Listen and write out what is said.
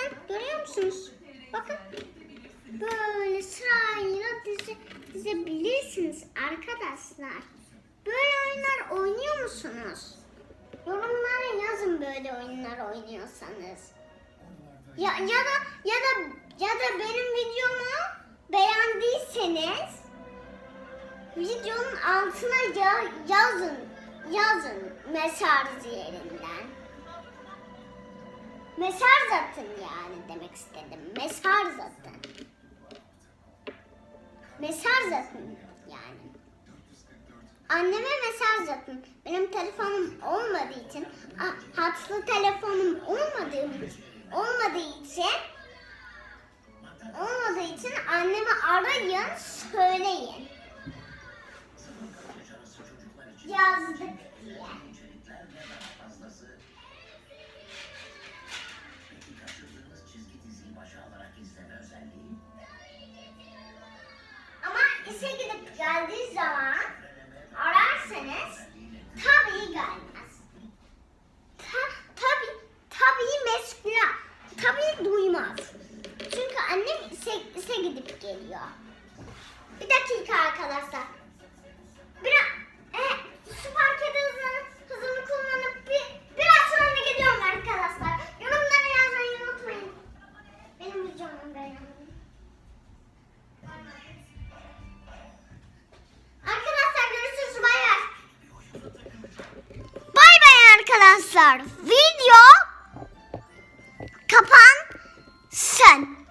Bakın görüyor musunuz? Bakın. Böyle sırayla dizi, dizebilirsiniz arkadaşlar. Böyle oyunlar oynuyor musunuz? Yorumlara yazın böyle oyunlar oynuyorsanız. Ya, ya da ya da ya da benim videomu beğendiyseniz videonun altına ya, yazın yazın mesaj yerinden. Mesaj atın yani demek istedim. Mesaj atın. Mesaj atın yani. Anneme mesaj atın. Benim telefonum olmadığı için, hatlı telefonum olmadığı olmadığı için olmadığı için anneme arayın, söyleyin. Yazdık diye. Geldiği zaman ararsanız tabii gelmez. Ta, tabii, tabii meşgul, tabii duymaz. Çünkü annem işe, işe gidip geliyor. Bir dakika arkadaşlar. arkadaşlar. Video kapağı